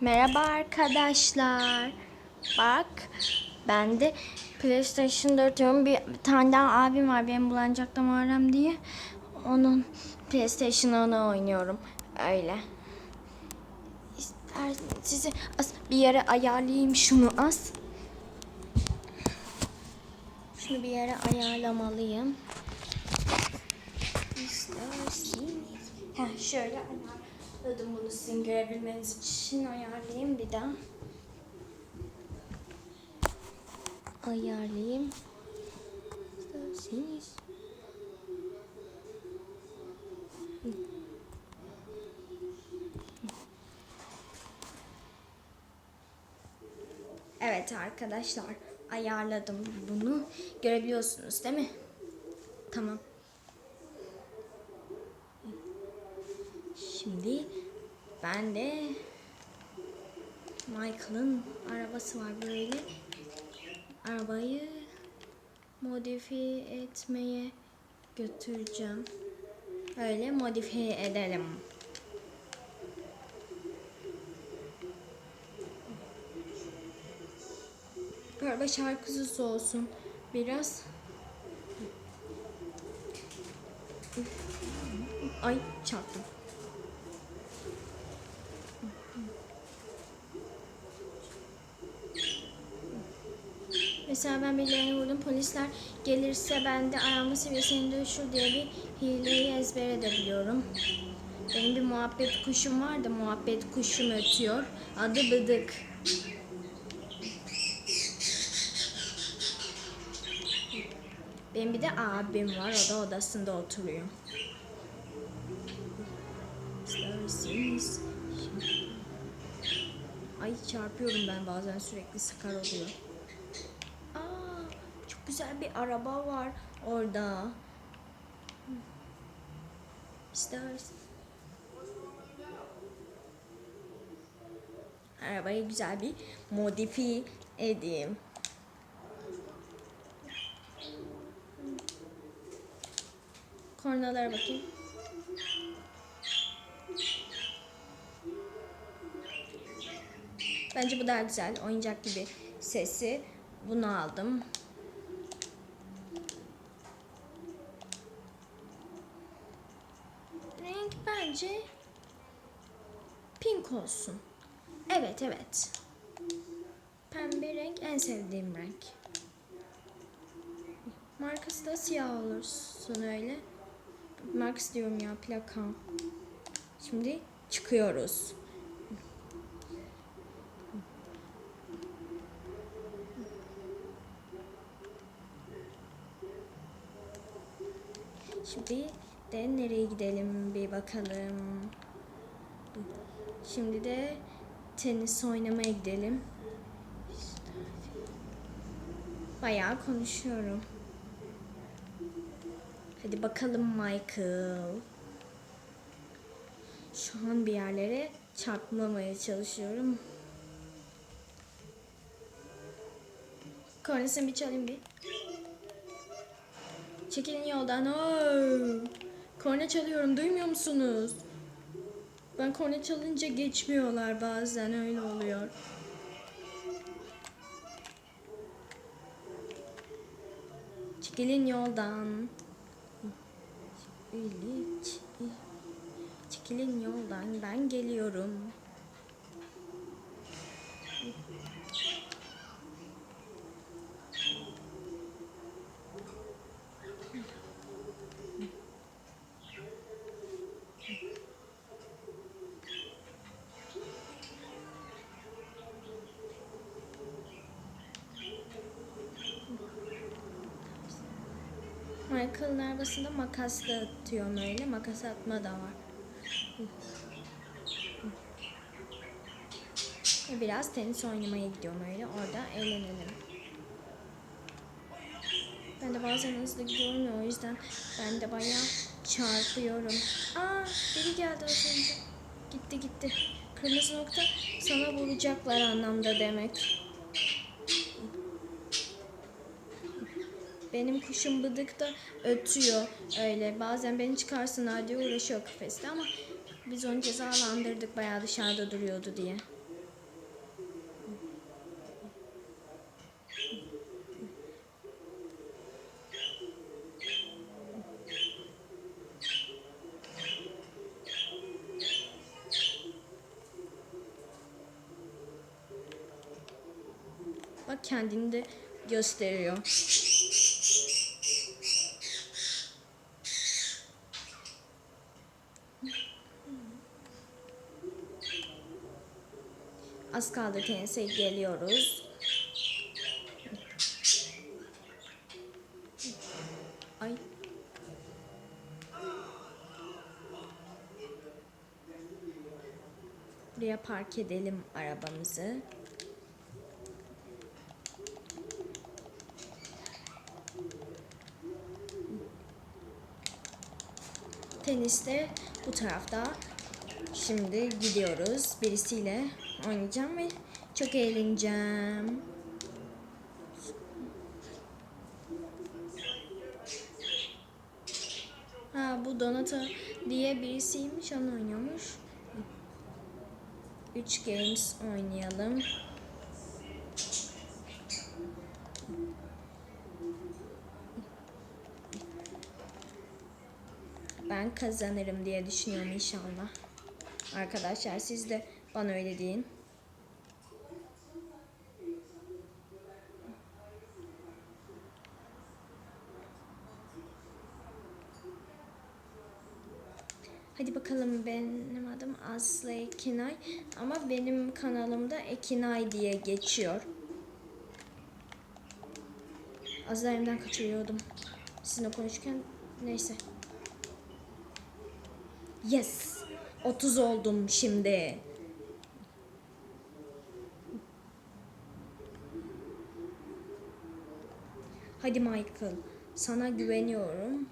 Merhaba arkadaşlar. Bak ben de PlayStation 4 diyorum. Bir, tane daha abim var benim bulancakta Muharrem diye. Onun PlayStation'ını oynuyorum. Öyle. İster sizi az bir yere ayarlayayım şunu az. Şunu bir yere ayarlamalıyım. İsterseniz. Heh, şöyle ayarladım bunu sizin görebilmeniz için ayarlayayım bir daha. Ayarlayayım. İsterseniz. Evet arkadaşlar ayarladım bunu. Görebiliyorsunuz değil mi? Tamam. Şimdi ben de Michael'ın arabası var böyle. Arabayı modifiye etmeye götüreceğim. Öyle modifiye edelim. Araba şarkısı olsun biraz. Ay çarptım. Mesela ben birilerine vurdum. Polisler gelirse ben de arama seviyesini düşür diye bir hileyi ezber edebiliyorum. Benim bir muhabbet kuşum var da muhabbet kuşum ötüyor. Adı Bıdık. Benim bir de abim var. O da odasında oturuyor. İsterseniz. Ay çarpıyorum ben bazen sürekli sıkar oluyor. Güzel bir araba var orada. İstersen. Arabayı güzel bir modifiye edeyim. Kornalara bakayım. Bence bu daha güzel. Oyuncak gibi sesi. Bunu aldım. Renk bence olsun. Evet evet. Pembe renk en sevdiğim renk. Markası da siyah olursun öyle. Markası diyorum ya plaka. Şimdi çıkıyoruz. Şimdi de nereye gidelim bir bakalım. Şimdi de tenis oynamaya gidelim. Bayağı konuşuyorum. Hadi bakalım Michael. Şu an bir yerlere çarpmamaya çalışıyorum. Kornesini bir çalayım bir. Çekilin yoldan. Oo. Korna çalıyorum. Duymuyor musunuz? Ben korna çalınca geçmiyorlar bazen. Öyle oluyor. Çekilin yoldan. Çekilin yoldan. Ben geliyorum. Michael'ın arabasında makasla atıyorum öyle. Makas atma da var. Biraz tenis oynamaya gidiyorum öyle. Orada eğlenelim. Ben de bazen hızlı gidiyorum ya o yüzden ben de bayağı çarpıyorum. Aa biri geldi az önce. Gitti gitti. Kırmızı nokta sana vuracaklar anlamda demek. Benim kuşum bıdık da ötüyor öyle. Bazen beni çıkarsınlar diye uğraşıyor kafeste ama biz onu cezalandırdık bayağı dışarıda duruyordu diye. Bak kendini de gösteriyor. Az kaldı tenise geliyoruz. Ay. Buraya park edelim arabamızı. Teniste bu tarafta. Şimdi gidiyoruz. Birisiyle oynayacağım ve çok eğleneceğim. Ha bu Donata diye birisiymiş onu oynuyormuş. 3 games oynayalım. Ben kazanırım diye düşünüyorum inşallah. Arkadaşlar siz de bana öyle deyin. Hadi bakalım benim adım Aslı Ekinay ama benim kanalımda Ekinay diye geçiyor. Az daha kaçırıyordum. Sizinle konuşurken neyse. Yes. 30 oldum şimdi. Hadi Michael. Sana güveniyorum.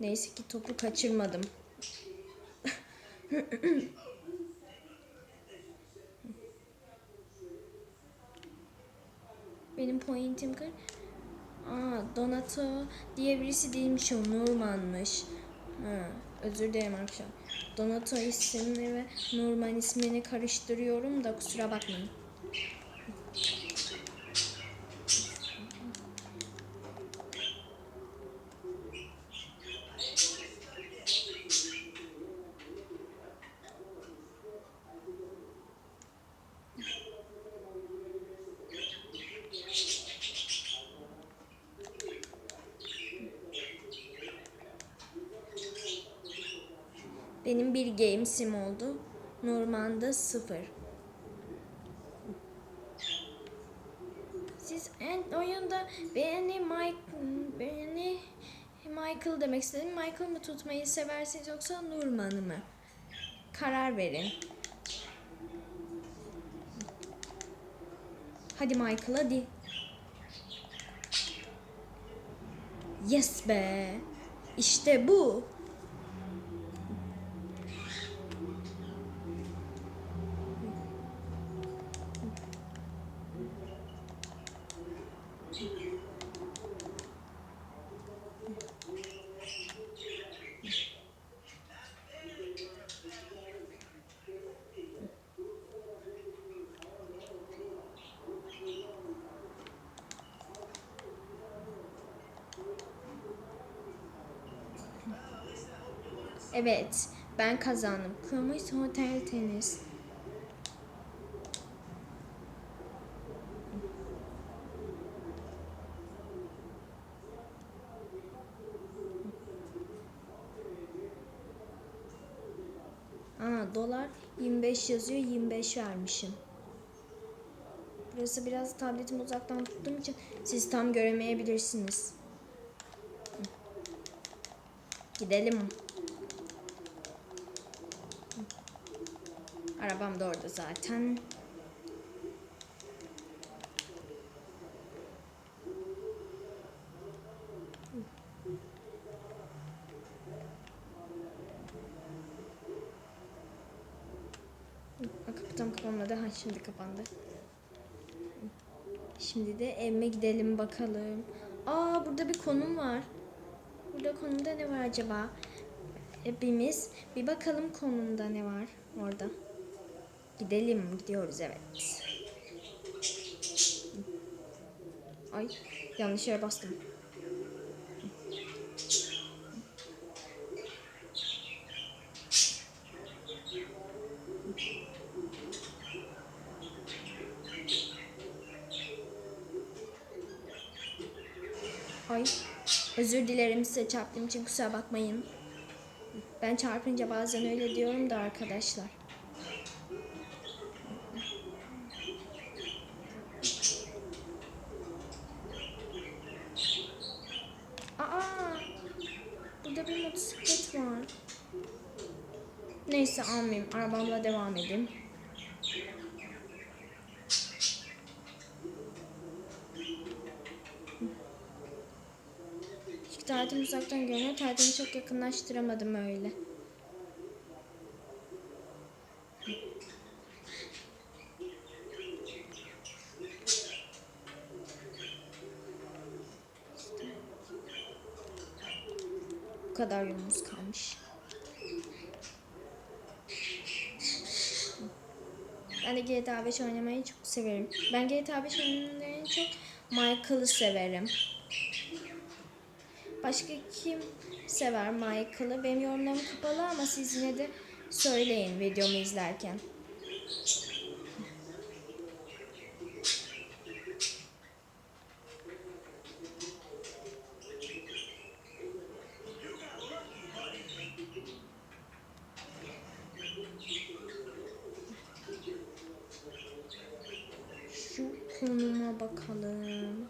Neyse ki topu kaçırmadım. Benim pointim kır. Aa, Donato diye birisi değilmiş o Nurman'mış. Ha, özür dilerim arkadaşlar. Donato ismini ve Nurman ismini karıştırıyorum da kusura bakmayın. Benim bir gamesim oldu. Norman'da sıfır. Siz en oyunda beni Mike beni Michael demek istedim. Michael mı tutmayı seversiniz yoksa Nurman'ı mı? Karar verin. Hadi Michael hadi. Yes be. İşte bu. Evet, ben kazandım. Kırmızı Hotel Tenis. Aa, dolar 25 yazıyor, 25 vermişim. Burası biraz tabletimi uzaktan tuttuğum için siz tam göremeyebilirsiniz. Gidelim. Arabam da orada zaten. Kapı tam kapanmadı. Ha şimdi kapandı. Şimdi de evime gidelim bakalım. Aa burada bir konum var. Burada konumda ne var acaba? Hepimiz bir bakalım konumda ne var orada. Gidelim, gidiyoruz evet. Ay, yanlış yere bastım. Ay, özür dilerim size çarptığım için kusura bakmayın. Ben çarpınca bazen öyle diyorum da arkadaşlar. Neyse almayayım. Arabamla devam edeyim. Çünkü tatilimi uzaktan görünüyor. Tatilimi çok yakınlaştıramadım öyle. Bu kadar yolumuz kalmış. Ben de GTA 5 oynamayı çok severim. Ben GTA 5 oynamayı çok Michael'ı severim. Başka kim sever Michael'ı? Benim yorumlarım kapalı ama siz yine de söyleyin videomu izlerken. Şu konuma bakalım.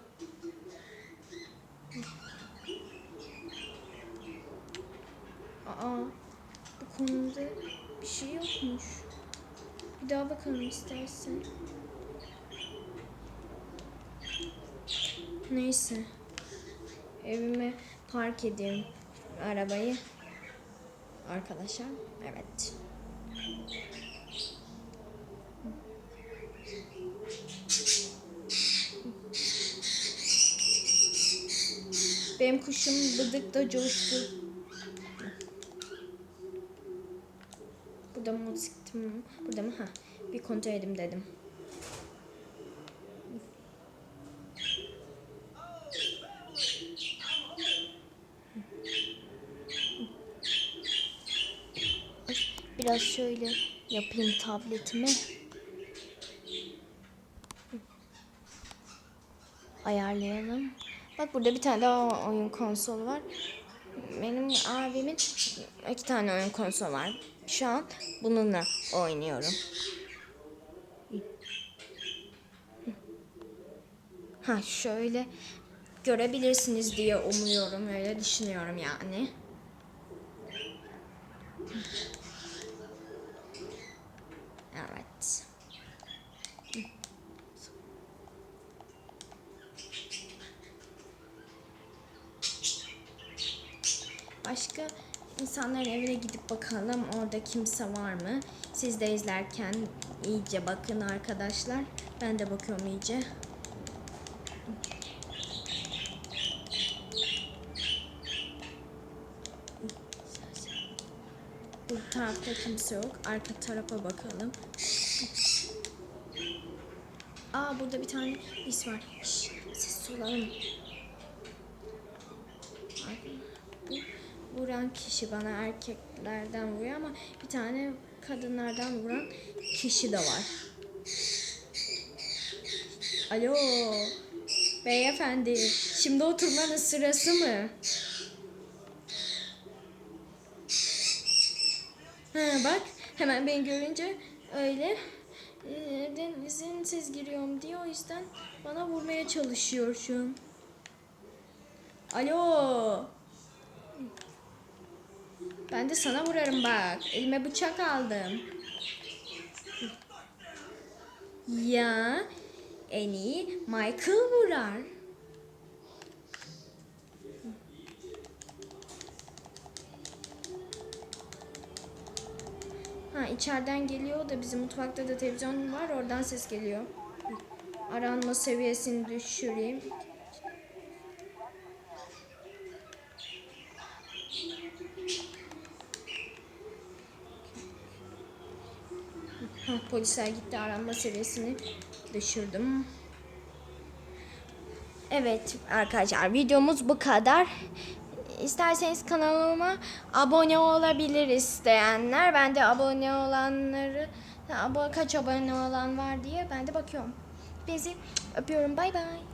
Aa, bu konuda bir şey yokmuş. Bir daha bakalım istersen. Neyse. Evime park edeyim arabayı. Arkadaşlar, evet. Benim kuşum bıdıkta coştu. Burada mı motosikletim? Burada mı? Ha. Bir kontrol edeyim dedim. Biraz şöyle yapayım tabletimi. Ayarlayalım. Bak burada bir tane daha oyun konsolu var. Benim abimin iki tane oyun konsolu var. Şu an bununla oynuyorum. Ha şöyle görebilirsiniz diye umuyorum. Öyle düşünüyorum yani. Evet. Başka insanların evine gidip bakalım orada kimse var mı? Siz de izlerken iyice bakın arkadaşlar. Ben de bakıyorum iyice. Bu tarafta kimse yok. Arka tarafa bakalım. Aa burada bir tane is var. Şş, sessiz olalım. Ay, Bu vuran kişi bana erkeklerden vuruyor ama bir tane kadınlardan vuran kişi de var. Alo. Beyefendi, şimdi oturmanın sırası mı? Ha, bak, hemen beni görünce öyle evden izinsiz giriyorum diye o yüzden bana vurmaya çalışıyor şu an. Alo. Ben de sana vurarım bak. Elime bıçak aldım. Ya en iyi Michael vurar. Ha içeriden geliyor da bizim mutfakta da televizyon var oradan ses geliyor. Aranma seviyesini düşüreyim. Polisler gitti aranma seviyesini düşürdüm. Evet arkadaşlar videomuz bu kadar. İsterseniz kanalıma abone olabilir isteyenler. Ben de abone olanları kaç abone olan var diye ben de bakıyorum. Bizi öpüyorum. Bay bay.